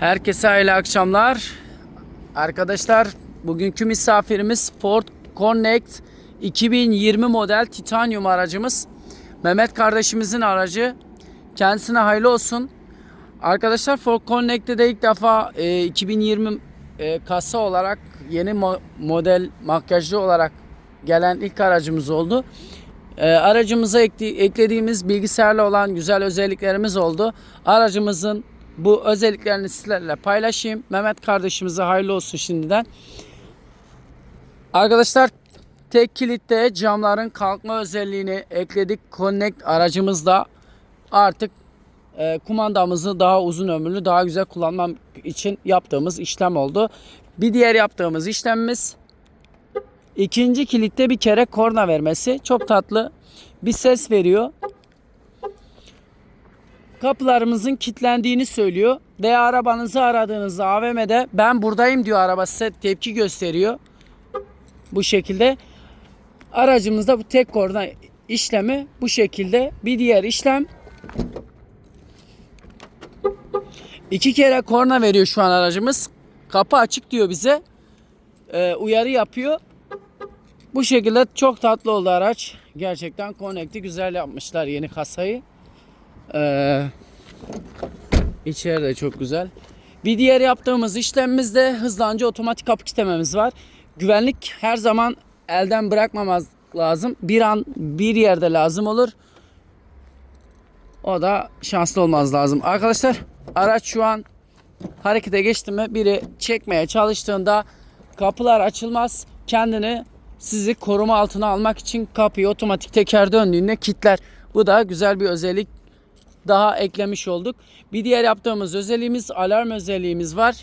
Herkese hayırlı akşamlar. Arkadaşlar bugünkü misafirimiz Ford Connect 2020 model titanyum aracımız. Mehmet kardeşimizin aracı. Kendisine hayırlı olsun. Arkadaşlar Ford Connect'te de ilk defa e, 2020 e, kasa olarak yeni mo- model makyajlı olarak gelen ilk aracımız oldu. E, aracımıza ekli- eklediğimiz bilgisayarla olan güzel özelliklerimiz oldu. Aracımızın bu özelliklerini sizlerle paylaşayım. Mehmet kardeşimize hayırlı olsun şimdiden. Arkadaşlar tek kilitte camların kalkma özelliğini ekledik. Connect aracımızda artık e, kumandamızı daha uzun ömürlü, daha güzel kullanmam için yaptığımız işlem oldu. Bir diğer yaptığımız işlemimiz ikinci kilitte bir kere korna vermesi. Çok tatlı bir ses veriyor. Kapılarımızın kilitlendiğini söylüyor. Veya arabanızı aradığınızda AVM'de ben buradayım diyor araba size tepki gösteriyor. Bu şekilde aracımızda bu tek korna işlemi bu şekilde. Bir diğer işlem iki kere korna veriyor şu an aracımız. Kapı açık diyor bize. Ee, uyarı yapıyor. Bu şekilde çok tatlı oldu araç. Gerçekten Connect'i güzel yapmışlar yeni kasayı. Ee, içeri çok güzel. Bir diğer yaptığımız işlemimizde hızlanca otomatik kapı kitlememiz var. Güvenlik her zaman elden bırakmamaz lazım. Bir an bir yerde lazım olur. O da şanslı olmaz lazım. Arkadaşlar araç şu an harekete geçti mi biri çekmeye çalıştığında kapılar açılmaz. Kendini sizi koruma altına almak için kapıyı otomatik teker döndüğünde kilitler. Bu da güzel bir özellik daha eklemiş olduk. Bir diğer yaptığımız özelliğimiz alarm özelliğimiz var.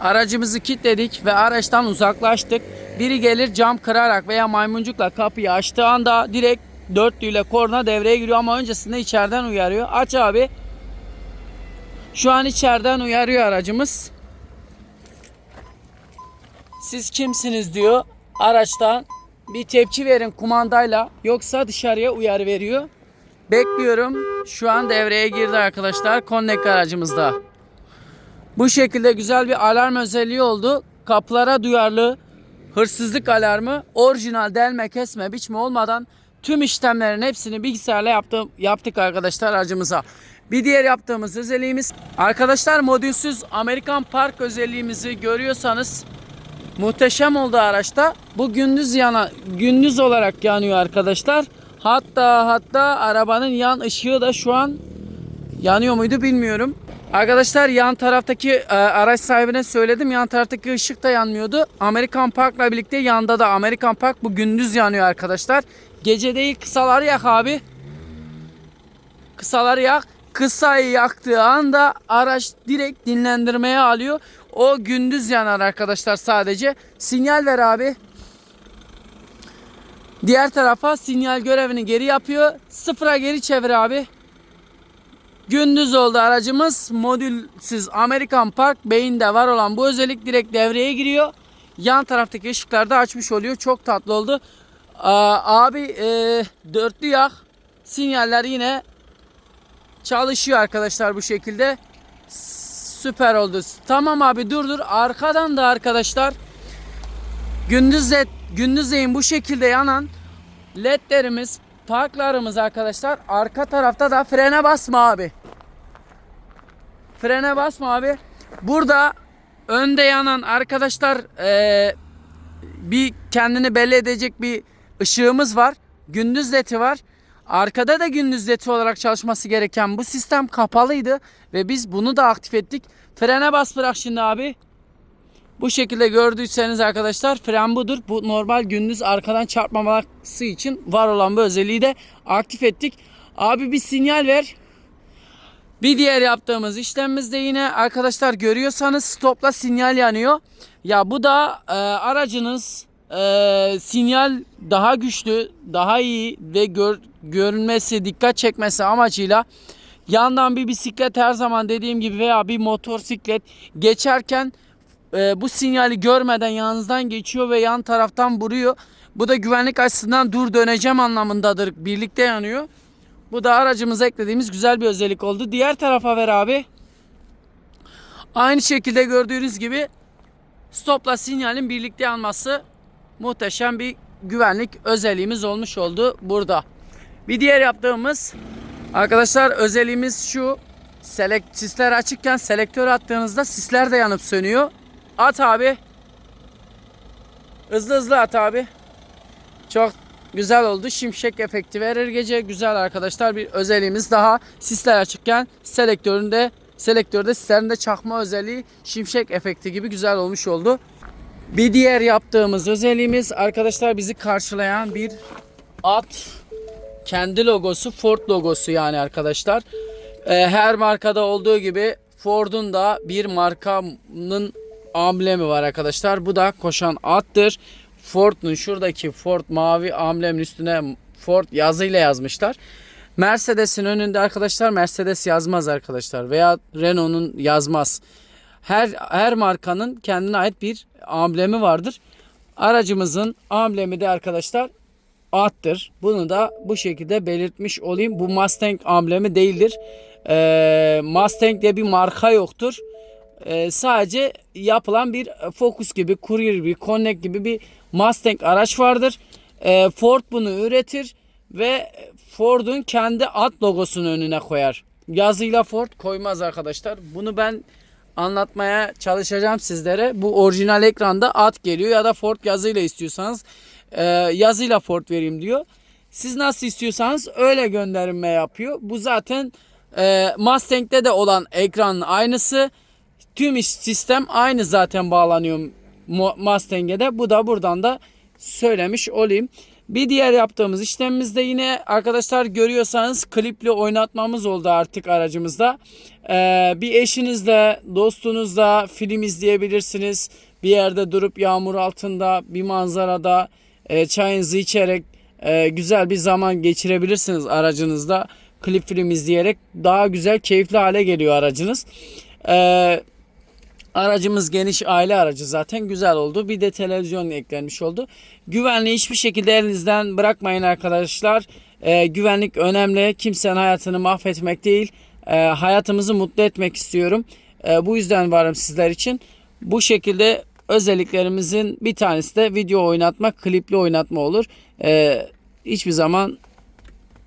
Aracımızı kilitledik ve araçtan uzaklaştık. Biri gelir cam kırarak veya maymuncukla kapıyı açtığı anda direkt dörtlüyle korna devreye giriyor ama öncesinde içeriden uyarıyor. Aç abi. Şu an içeriden uyarıyor aracımız. Siz kimsiniz diyor. Araçtan bir tepki verin kumandayla yoksa dışarıya uyarı veriyor. Bekliyorum. Şu an devreye girdi arkadaşlar. Connect aracımızda. Bu şekilde güzel bir alarm özelliği oldu. Kapılara duyarlı hırsızlık alarmı orijinal delme kesme biçme olmadan tüm işlemlerin hepsini bilgisayarla yaptım, yaptık arkadaşlar aracımıza. Bir diğer yaptığımız özelliğimiz arkadaşlar modülsüz Amerikan Park özelliğimizi görüyorsanız muhteşem oldu araçta. Bu gündüz yana gündüz olarak yanıyor arkadaşlar. Hatta hatta arabanın yan ışığı da şu an yanıyor muydu bilmiyorum. Arkadaşlar yan taraftaki e, araç sahibine söyledim. Yan taraftaki ışık da yanmıyordu. Amerikan Park'la birlikte yanda da Amerikan Park bu gündüz yanıyor arkadaşlar. Gece değil kısaları yak abi. Kısaları yak. Kısayı yaktığı anda araç direkt dinlendirmeye alıyor. O gündüz yanar arkadaşlar sadece. Sinyal ver abi. Diğer tarafa sinyal görevini geri yapıyor. Sıfıra geri çevir abi. Gündüz oldu aracımız. Modülsüz Amerikan Park beyinde var olan bu özellik direkt devreye giriyor. Yan taraftaki ışıklar da açmış oluyor. Çok tatlı oldu. Aa, abi e, dörtlü yak. Sinyaller yine çalışıyor arkadaşlar bu şekilde. Süper oldu. Tamam abi dur dur. Arkadan da arkadaşlar gündüz led, gündüzleyin bu şekilde yanan ledlerimiz, parklarımız arkadaşlar. Arka tarafta da frene basma abi. Frene basma abi. Burada önde yanan arkadaşlar eee, bir kendini belli edecek bir ışığımız var. Gündüz ledi var. Arkada da gündüz ledi olarak çalışması gereken bu sistem kapalıydı ve biz bunu da aktif ettik. Frene bas bırak şimdi abi. Bu şekilde gördüyseniz arkadaşlar fren budur. Bu normal gündüz arkadan çarpmaması için var olan bu özelliği de aktif ettik. Abi bir sinyal ver. Bir diğer yaptığımız işlemimizde yine arkadaşlar görüyorsanız stopla sinyal yanıyor. Ya bu da e, aracınız e, sinyal daha güçlü, daha iyi ve gör, görünmesi, dikkat çekmesi amacıyla yandan bir bisiklet her zaman dediğim gibi veya bir motosiklet geçerken e, bu sinyali görmeden yanınızdan geçiyor ve yan taraftan vuruyor. Bu da güvenlik açısından dur döneceğim anlamındadır. Birlikte yanıyor. Bu da aracımıza eklediğimiz güzel bir özellik oldu. Diğer tarafa ver abi. Aynı şekilde gördüğünüz gibi stopla sinyalin birlikte alması muhteşem bir güvenlik özelliğimiz olmuş oldu burada. Bir diğer yaptığımız arkadaşlar özelliğimiz şu. Selekt, sisler açıkken selektör attığınızda sisler de yanıp sönüyor. At abi. Hızlı hızlı at abi. Çok güzel oldu. Şimşek efekti verir gece. Güzel arkadaşlar bir özelliğimiz daha. Sisler açıkken selektöründe selektörde sislerinde çakma özelliği şimşek efekti gibi güzel olmuş oldu. Bir diğer yaptığımız özelliğimiz arkadaşlar bizi karşılayan bir at kendi logosu Ford logosu yani arkadaşlar. Ee, her markada olduğu gibi Ford'un da bir markanın amblemi var arkadaşlar. Bu da koşan attır. Ford'un şuradaki Ford mavi amblemin üstüne Ford yazıyla yazmışlar. Mercedes'in önünde arkadaşlar Mercedes yazmaz arkadaşlar veya Renault'un yazmaz. Her her markanın kendine ait bir amblemi vardır. Aracımızın amblemi de arkadaşlar attır. Bunu da bu şekilde belirtmiş olayım. Bu Mustang amblemi değildir. Ee, Mustang diye bir marka yoktur. Ee, sadece yapılan bir Focus gibi, Courier gibi, Connect gibi bir Mustang araç vardır. Ee, Ford bunu üretir ve Ford'un kendi at logosunu önüne koyar. Yazıyla Ford koymaz arkadaşlar. Bunu ben anlatmaya çalışacağım sizlere. Bu orijinal ekranda at geliyor ya da Ford yazıyla istiyorsanız e, yazıyla Ford vereyim diyor. Siz nasıl istiyorsanız öyle gönderme yapıyor. Bu zaten e, Mustang'de de olan ekranın aynısı. Tüm sistem aynı zaten bağlanıyor Mustang'e de. Bu da buradan da söylemiş olayım. Bir diğer yaptığımız işlemimizde yine arkadaşlar görüyorsanız klipli oynatmamız oldu artık aracımızda. Ee, bir eşinizle, dostunuzla film izleyebilirsiniz. Bir yerde durup yağmur altında, bir manzarada e, çayınızı içerek e, güzel bir zaman geçirebilirsiniz aracınızda. Klip film izleyerek daha güzel, keyifli hale geliyor aracınız. Ee, Aracımız geniş aile aracı zaten güzel oldu. Bir de televizyon eklenmiş oldu. Güvenliği hiçbir şekilde elinizden bırakmayın arkadaşlar. Ee, güvenlik önemli. Kimsenin hayatını mahvetmek değil. Ee, hayatımızı mutlu etmek istiyorum. Ee, bu yüzden varım sizler için. Bu şekilde özelliklerimizin bir tanesi de video oynatma, klipli oynatma olur. Ee, hiçbir zaman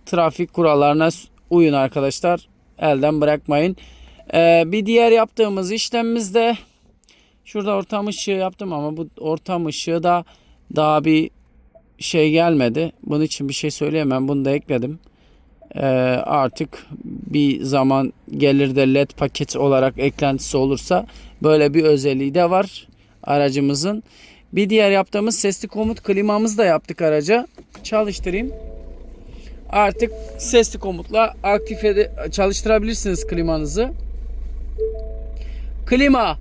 trafik kurallarına uyun arkadaşlar. Elden bırakmayın. Ee, bir diğer yaptığımız işlemimizde şurada ortam ışığı yaptım ama bu ortam ışığı da daha bir şey gelmedi. Bunun için bir şey söyleyemem. Bunu da ekledim. Ee, artık bir zaman gelir de led paket olarak eklentisi olursa böyle bir özelliği de var aracımızın. Bir diğer yaptığımız sesli komut klimamızı da yaptık araca. Çalıştırayım. Artık sesli komutla aktif ede- çalıştırabilirsiniz klimanızı. Klima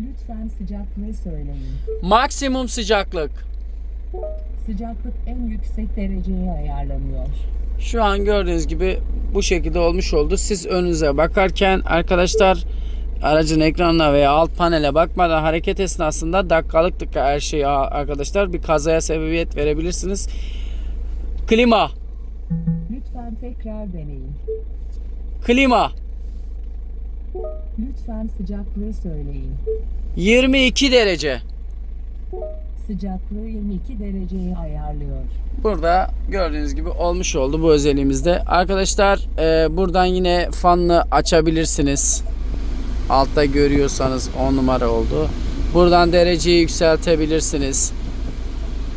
Lütfen sıcaklığı söyleyin. maksimum sıcaklık. Sıcaklık en yüksek dereceye ayarlanıyor. Şu an gördüğünüz gibi bu şekilde olmuş oldu. Siz önünüze bakarken arkadaşlar aracın ekranına veya alt panele bakmadan hareket esnasında dakikalık dakika her şeyi arkadaşlar bir kazaya sebebiyet verebilirsiniz. Klima, Lütfen tekrar deneyin. klima Lütfen sıcaklığı söyleyin. 22 derece. Sıcaklığı 22 dereceye ayarlıyor. Burada gördüğünüz gibi olmuş oldu bu özelliğimizde. Arkadaşlar e, buradan yine fanlı açabilirsiniz. Altta görüyorsanız 10 numara oldu. Buradan dereceyi yükseltebilirsiniz.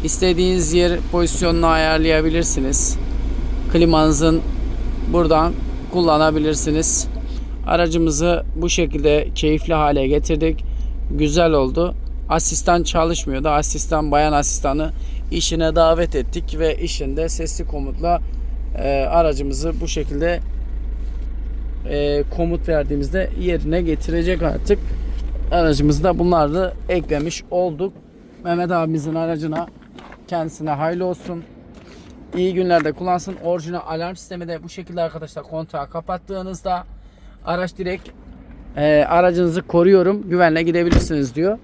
İstediğiniz yer pozisyonunu ayarlayabilirsiniz. Klimanızın buradan kullanabilirsiniz. Aracımızı bu şekilde keyifli hale getirdik. Güzel oldu. Asistan çalışmıyordu. Asistan bayan asistanı işine davet ettik ve işinde sesli komutla e, aracımızı bu şekilde e, komut verdiğimizde yerine getirecek artık. Aracımızda bunları da eklemiş olduk. Mehmet abimizin aracına kendisine hayırlı olsun. İyi günlerde kullansın. Orijinal alarm sistemi de bu şekilde arkadaşlar kontağı kapattığınızda araç direkt e, aracınızı koruyorum güvenle gidebilirsiniz diyor.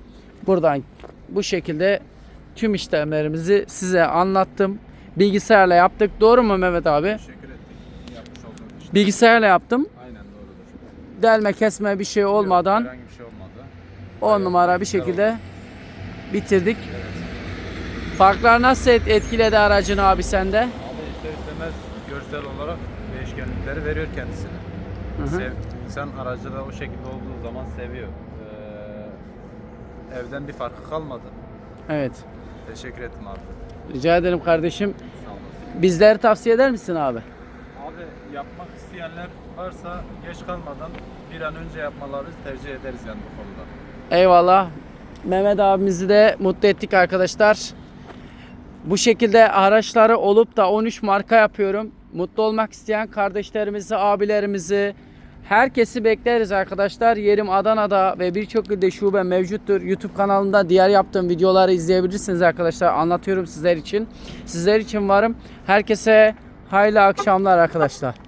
Buradan bu şekilde tüm işlemlerimizi size anlattım. Bilgisayarla yaptık. Doğru mu Mehmet abi? Teşekkür ettik yapmış olduğunuz için. Bilgisayarla yaptım. Aynen doğrudur. delme kesme bir şey olmadan Herhangi bir şey olmadı. 10 numara bir şekilde bitirdik. Farklar nasıl et- etkiledi aracını abi sende? Abi ister istemez görsel olarak değişkenlikleri veriyor kendisine. hı. Sev, insan aracı da o şekilde olduğu zaman seviyor. Ee, evden bir farkı kalmadı. Evet. Teşekkür ettim abi. Rica ederim kardeşim. Sağ olasın. Bizleri tavsiye eder misin abi? Abi yapmak isteyenler varsa geç kalmadan bir an önce yapmaları tercih ederiz yani bu konuda. Eyvallah. Mehmet abimizi de mutlu ettik arkadaşlar. Bu şekilde araçları olup da 13 marka yapıyorum. Mutlu olmak isteyen kardeşlerimizi, abilerimizi, herkesi bekleriz arkadaşlar. Yerim Adana'da ve birçok ilde şube mevcuttur. YouTube kanalımda diğer yaptığım videoları izleyebilirsiniz arkadaşlar. Anlatıyorum sizler için. Sizler için varım. Herkese hayırlı akşamlar arkadaşlar.